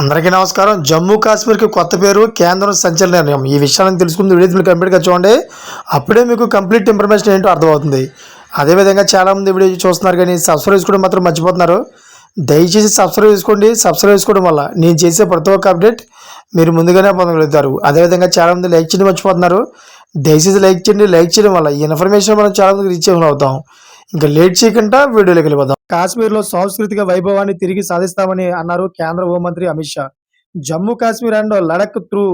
అందరికీ నమస్కారం. జమ్మూ కాశ్మీర్కి కొత్త పేరు కేంద్రం సంచలన నిర్ణయం. ఈ విషయాన్ని తెలుసుకుంది వీడియో మీరు కంప్లీట్గా చూడండి. అప్పుడే మీకు కంప్లీట్ ఇన్ఫర్మేషన్ ఏంటో అర్థమవుతుంది. అదేవిధంగా చాలామంది వీడియో చూస్తున్నారు కానీ సబ్స్క్రైబ్ చేసుకోవడం మాత్రం మర్చిపోతున్నారు. దయచేసి సబ్స్క్రైబ్ చేసుకోండి. సబ్స్క్రైబ్ చేసుకోవడం వల్ల నేను చేసే ప్రతి ఒక్క అప్డేట్ మీరు ముందుగానే పొందగలుగుతారు. అదేవిధంగా చాలామంది లైక్ చేయడం మర్చిపోతున్నారు. దయచేసి లైక్ చేయండి. లైక్ చేయడం వల్ల ఈ ఇన్ఫర్మేషన్ మనం చాలామందికి రీచ్ అవుతాం. ఇంకా లేట్ చేయకుండా వీడియోలోకి వెళ్ళిపోతాం కాశ్మీర్లో సాంస్కృతిక వైభవాన్ని తిరిగి సాధిస్తామని అన్నారు కేంద్ర హోంమంత్రి Amit Shah. Jammu Kashmir and Ladakh through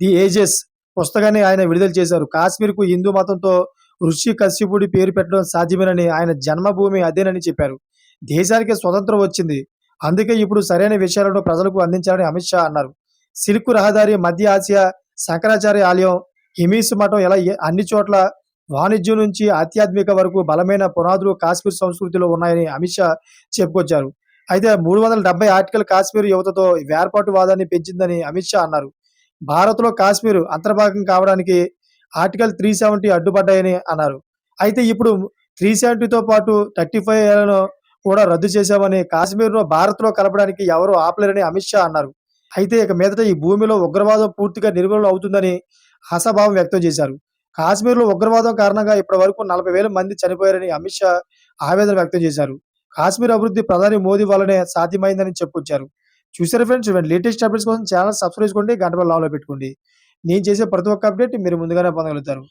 the ages పుస్తకాన్ని ఆయన విడుదల చేశారు. కాశ్మీర్కు హిందూ మతంతో ఋషి కశ్యపుడి పేరు పెట్టడం సాధ్యమేనని ఆయన జన్మభూమి అదేనని చెప్పారు. దేశానికి స్వతంత్రం వచ్చింది. అందుకే ఇప్పుడు సరైన విషయాలను ప్రజలకు అందించాలని అమిత్ షా అన్నారు. సిల్క్ రహదారి మధ్య ఆసియా శంకరాచార్య ఆలయం హిమీస్ మఠం ఇలా అన్ని చోట్ల వాణిజ్యం నుంచి ఆధ్యాత్మిక వరకు బలమైన పునాదులు కాశ్మీర్ సంస్కృతిలో ఉన్నాయని అమిత్ షా చెప్పుకొచ్చారు. అయితే మూడు వందల డెబ్బై ఆర్టికల్ కాశ్మీర్ యువతతో వేర్పాటువాదాన్ని పెంచిందని అమిత్ షా అన్నారు. భారత్లో కాశ్మీర్ అంతర్భాగం కావడానికి ఆర్టికల్ త్రీ సెవెంటీ అడ్డుపడ్డాయని అన్నారు. అయితే ఇప్పుడు త్రీ సెవెంటీతో పాటు థర్టీ ఫైవ్ ఏళ్ళను కూడా రద్దు చేశామని కాశ్మీర్ను భారత్లో కలపడానికి ఎవరూ ఆపలేరని అమిత్ షా అన్నారు. అయితే ఇక మీదట ఈ భూమిలో ఉగ్రవాదం పూర్తిగా నిర్మూలన అవుతుందని ఆశాభావం వ్యక్తం చేశారు. కాశ్మీర్లో ఉగ్రవాదం కారణంగా ఇప్పటి వరకు నలభై వేల మంది చనిపోయారని అమిత్ షా ఆవేదన వ్యక్తం చేశారు. కాశ్మీర్ అభివృద్ధి ప్రధాని మోదీ వల్లనే సాధ్యమైందని చెప్పుకొచ్చారు. చూసారు ఫ్రెండ్స్ లేటెస్ట్ అప్డేట్స్ కోసం ఛానల్ సబ్స్క్రైబ్ చేసుకోండి గంట లాలో పెట్టుకోండి. నేను చేసే ప్రతి ఒక్క అప్డేట్ మీరు ముందుగానే పొందగలుగుతారు.